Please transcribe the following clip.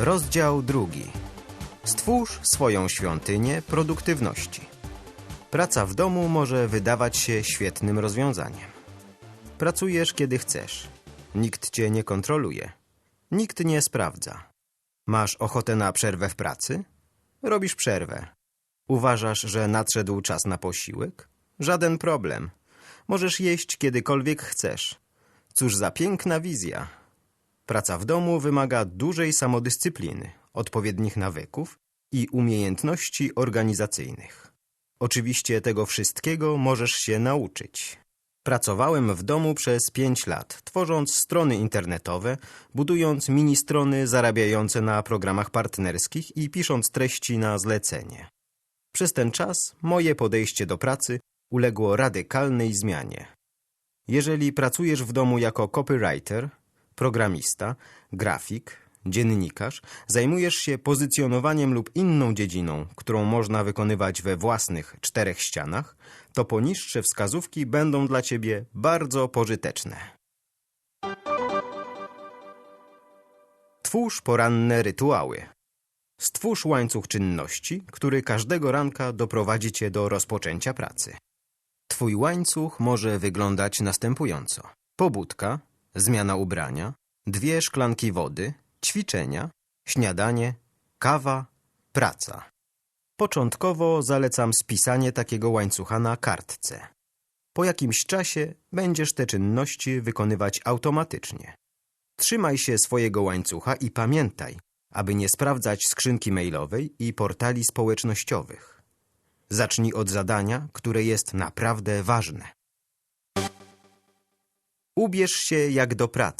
Rozdział drugi. Stwórz swoją świątynię produktywności. Praca w domu może wydawać się świetnym rozwiązaniem. Pracujesz kiedy chcesz. Nikt cię nie kontroluje. Nikt nie sprawdza. Masz ochotę na przerwę w pracy? Robisz przerwę. Uważasz, że nadszedł czas na posiłek? Żaden problem. Możesz jeść kiedykolwiek chcesz. Cóż za piękna wizja. Praca w domu wymaga dużej samodyscypliny, odpowiednich nawyków i umiejętności organizacyjnych. Oczywiście tego wszystkiego możesz się nauczyć. Pracowałem w domu przez 5 lat, tworząc strony internetowe, budując mini-strony zarabiające na programach partnerskich i pisząc treści na zlecenie. Przez ten czas moje podejście do pracy uległo radykalnej zmianie. Jeżeli pracujesz w domu jako copywriter, programista, grafik, dziennikarz, zajmujesz się pozycjonowaniem lub inną dziedziną, którą można wykonywać we własnych czterech ścianach, to poniższe wskazówki będą dla Ciebie bardzo pożyteczne. Twórz poranne rytuały. Stwórz łańcuch czynności, który każdego ranka doprowadzi Cię do rozpoczęcia pracy. Twój łańcuch może wyglądać następująco. Pobudka, zmiana ubrania, dwie szklanki wody, ćwiczenia, śniadanie, kawa, praca. Początkowo zalecam spisanie takiego łańcucha na kartce. Po jakimś czasie będziesz te czynności wykonywać automatycznie. Trzymaj się swojego łańcucha i pamiętaj, aby nie sprawdzać skrzynki mailowej i portali społecznościowych. Zacznij od zadania, które jest naprawdę ważne. Ubierz się jak do pracy.